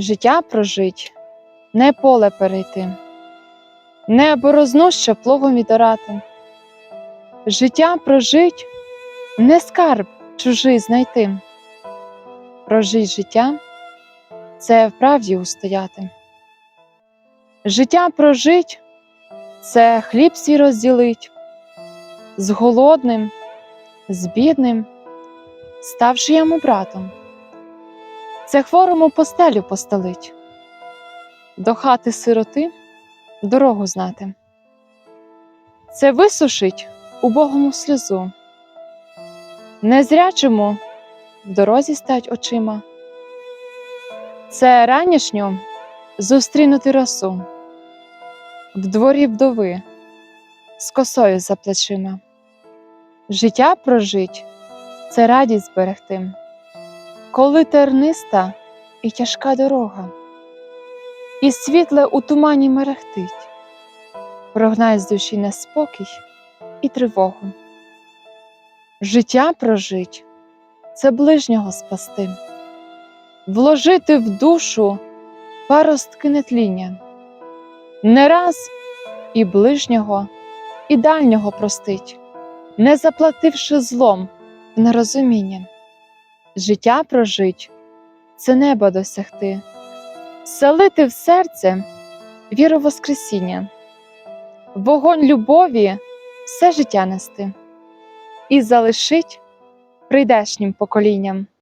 Життя прожить, не поле перейти, не борозну ще плугом відорати. Життя прожить, не скарб чужий знайти. Прожить життя це вправді устояти. Життя прожить це хліб свій розділить, з голодним, з бідним, ставши йому братом. Це хворому постелю постелить, до хати сироти дорогу знати. Це висушить убогому сльозу, незрячому в дорозі стать очима. Це ранішню зустрінути росу в дворі вдови з косою за плечима. Життя прожить це радість зберегти, коли терниста і тяжка дорога, і світле у тумані мерехтить, прогнай з душі неспокій і тривогу. Життя прожить це ближнього спасти, вложити в душу паростки нетління, не раз і ближнього, і дальнього простить, не заплативши злом в нерозуміння. Життя прожить це небо досягти, селити в серце віру Воскресіння, вогонь любові все життя нести. І залишить прийдешнім поколінням.